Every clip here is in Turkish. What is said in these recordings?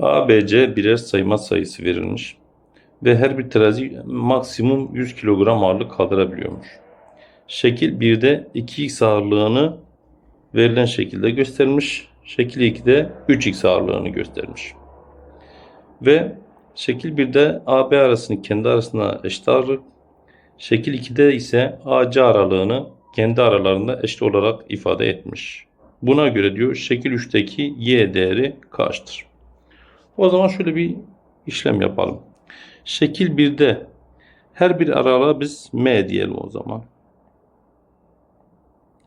A, B, C birer sayma sayısı verilmiş ve her bir terazi maksimum 100 kilogram ağırlık kaldırabiliyormuş. Şekil 1'de 2x ağırlığını verilen şekilde göstermiş. Şekil 2'de 3x ağırlığını göstermiş. Ve şekil 1'de AB arasını kendi arasında eşit ağırlık, şekil 2'de ise AC aralığını kendi aralarında eşit olarak ifade etmiş. Buna göre diyor şekil 3'teki y değeri kaçtır? O zaman şöyle bir işlem yapalım. Şekil 1'de her bir aralığa biz m diyelim o zaman.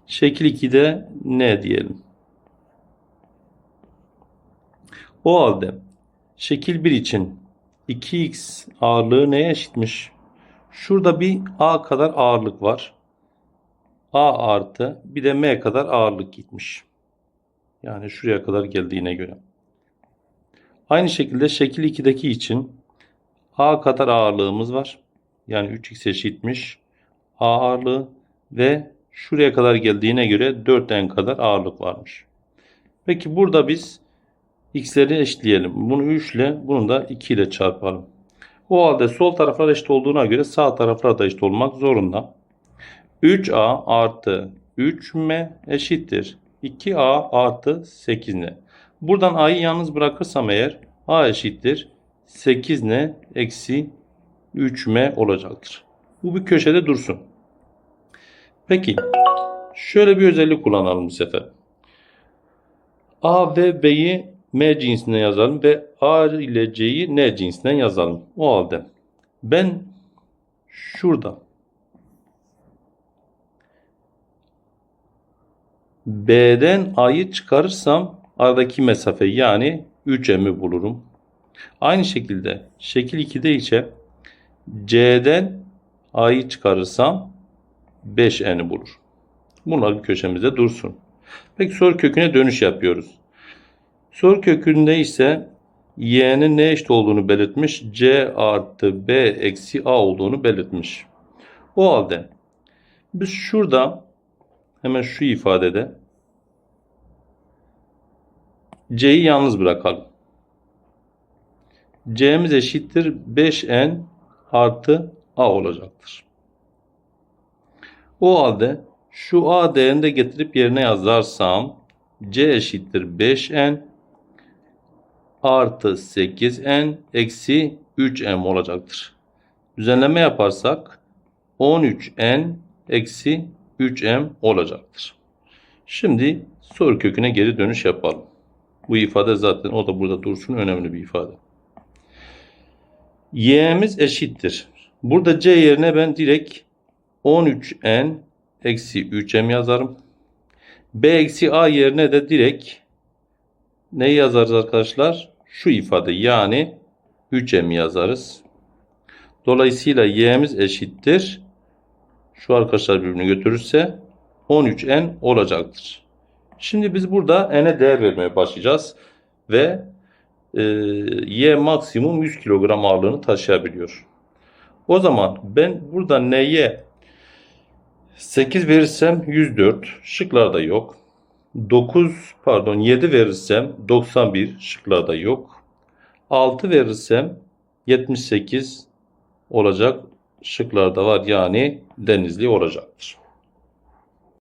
Şekil 2'de n diyelim. O halde şekil 1 için 2x ağırlığı neye eşitmiş? Şurada bir a kadar ağırlık var. a artı bir de m kadar ağırlık gitmiş. Yani şuraya kadar geldiğine göre. Aynı şekilde şekil 2'deki için a kadar ağırlığımız var. Yani 3x eşitmiş a ağırlığı ve şuraya kadar geldiğine göre 4n kadar ağırlık varmış. Peki burada biz x'leri eşitleyelim. Bunu 3 ile bunu da 2 ile çarpalım. O halde sol taraflar eşit olduğuna göre sağ taraflar da eşit olmak zorunda. 3a artı 3m eşittir. 2a artı 8n. Buradan a'yı yalnız bırakırsam eğer a eşittir 8n eksi 3m olacaktır. Bu bir köşede dursun. Peki şöyle bir özellik kullanalım bu sefer. A ve B'yi M cinsinden yazalım ve A ile C'yi N cinsinden yazalım. O halde ben şurada B'den A'yı çıkarırsam aradaki mesafe yani 3M'i bulurum. Aynı şekilde şekil 2'de ise C'den A'yı çıkarırsam 5N'i bulur. Bunlar bir köşemizde dursun. Peki soru köküne dönüş yapıyoruz. Soru kökünde ise y'nin ne eşit olduğunu belirtmiş. c artı b eksi a olduğunu belirtmiş. O halde biz şurada hemen şu ifadede c'yi yalnız bırakalım. c'miz eşittir 5n artı a olacaktır. O halde şu a değerini de getirip yerine yazarsam c eşittir 5n artı 8n eksi 3m olacaktır. Düzenleme yaparsak 13n eksi 3m olacaktır. Şimdi soru köküne geri dönüş yapalım. Bu ifade zaten o da burada dursun önemli bir ifade. y'miz eşittir. Burada c yerine ben direkt 13n eksi 3m yazarım. b eksi a yerine de direkt neyi yazarız arkadaşlar? Şu ifade yani 3m yazarız. Dolayısıyla y'miz eşittir. Şu arkadaşlar birbirini götürürse 13n olacaktır. Şimdi biz burada n'e değer vermeye başlayacağız. Ve e, y maksimum 100 kilogram ağırlığını taşıyabiliyor. O zaman ben burada n'ye 8 verirsem 104 şıklarda yok. 9 pardon 7 verirsem 91 şıklarda yok. 6 verirsem 78 olacak şıklarda var yani denizli olacaktır.